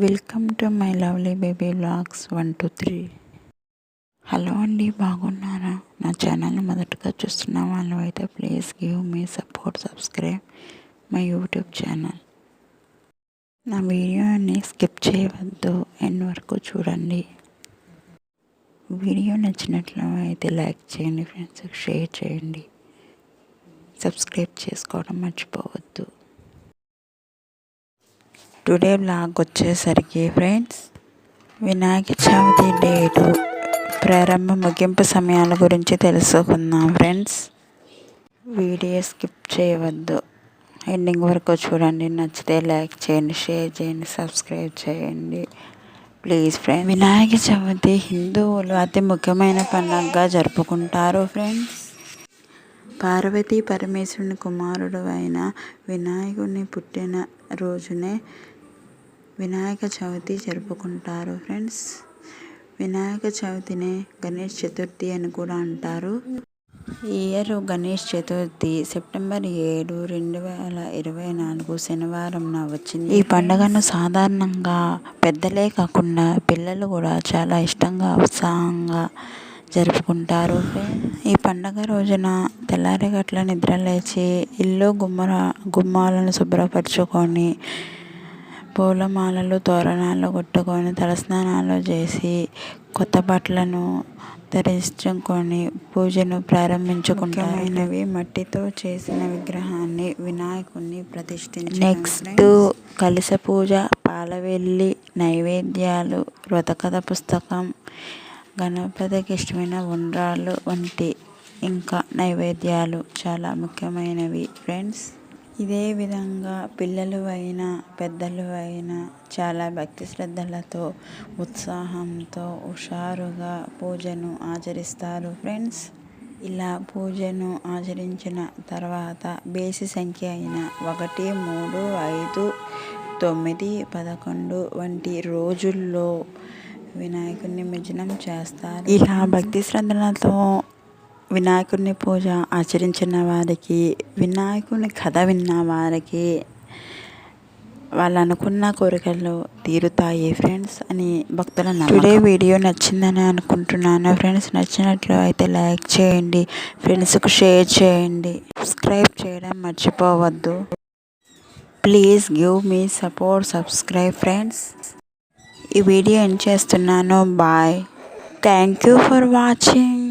Welcome to my lovely baby blogs one two three hello అండి బాగున్నారా? నా ఛానల్ని మొదటగా చూస్తున్న వాళ్ళు అయితే please give me support subscribe my YouTube channel నా వీడియోని స్కిప్ చేయవద్దు ఎండ్ వరకు చూడండి. వీడియో నచ్చినట్లు అయితే లైక్ చేయండి ఫ్రెండ్స్కి షేర్ చేయండి. సబ్స్క్రైబ్ చేసుకోవడం మర్చిపోవద్దు. టుడే బ్లాగ్ వచ్చేసరికి ఫ్రెండ్స్. వినాయక చవితి డేటు ప్రారంభ ముగింపు సమయాల గురించి తెలుసుకుందాం ఫ్రెండ్స్. వీడియో స్కిప్ చేయవద్దు. ఎండింగ్ వరకు చూడండి. నచ్చితే లైక్ చేయండి షేర్ చేయండి సబ్స్క్రైబ్ చేయండి. ప్లీజ్ ఫ్రెండ్ వినాయక చవితి హిందువులు అతి ముఖ్యమైన పండుగగా జరుపుకుంటారు ఫ్రెండ్స్. పార్వతీ పరమేశ్వరుని కుమారుడు అయిన వినాయకుని పుట్టిన రోజునే వినాయక చవితి జరుపుకుంటారు ఫ్రెండ్స్. వినాయక చవితినే గణేష్ చతుర్థి అని కూడా అంటారు. ఈ ఇయర్ గణేష్ చతుర్థి సెప్టెంబర్ ఏడు రెండు వేల ఇరవై నాలుగు శనివారంన వచ్చింది. ఈ పండుగను సాధారణంగా పెద్దలే కాకుండా పిల్లలు కూడా చాలా ఇష్టంగా ఉత్సాహంగా జరుపుకుంటారు. ఈ పండగ రోజున తెల్లారిగట్ల నిద్ర లేచి ఇల్లు గుమ్మర గుమ్మాలను శుభ్రపరచుకొని పూలమాలలు తోరణాలు కొట్టుకొని తలస్నానాలు చేసి కొత్త బట్టలను ధరించుకొని పూజను ప్రారంభించుకుంటామైనవి మట్టితో చేసిన విగ్రహాన్ని వినాయకుడిని ప్రతిష్ఠించి నెక్స్ట్ కలశ పూజ పాలవెల్లి నైవేద్యాలు వ్రతకథ పుస్తకం గణపతికి ఇష్టమైన ఉండ్రాళ్ళు వంటి ఇంకా నైవేద్యాలు చాలా ముఖ్యమైనవి. ఫ్రెండ్స్ ఇదే విధంగా పిల్లలు అయినా పెద్దలు అయినా చాలా భక్తి శ్రద్ధలతో ఉత్సాహంతో హుషారుగా పూజను ఆచరిస్తారు. ఫ్రెండ్స్ ఇలా పూజను ఆచరించిన తర్వాత బేసి సంఖ్య అయిన ఒకటి మూడు ఐదు తొమ్మిది పదకొండు వంటి రోజుల్లో వినాయకుడిని నిమజ్జనం చేస్తారు. ఇలా భక్తి శ్రద్ధలతో వినాయకుడిని పూజ ఆచరించిన వారికి వినాయకుని కథ విన్న వారికి వాళ్ళు అనుకున్న కోరికలు తీరుతాయి ఫ్రెండ్స్ అని భక్తుల టుడే వీడియో నచ్చిందని అనుకుంటున్నాను. ఫ్రెండ్స్ నచ్చినట్లు అయితే లైక్ చేయండి. ఫ్రెండ్స్కు షేర్ చేయండి. సబ్స్క్రైబ్ చేయడం మర్చిపోవద్దు. Please give me support subscribe friends. ఈ వీడియో ఎండ్ చేస్తున్నాను. Bye. Thank you for watching.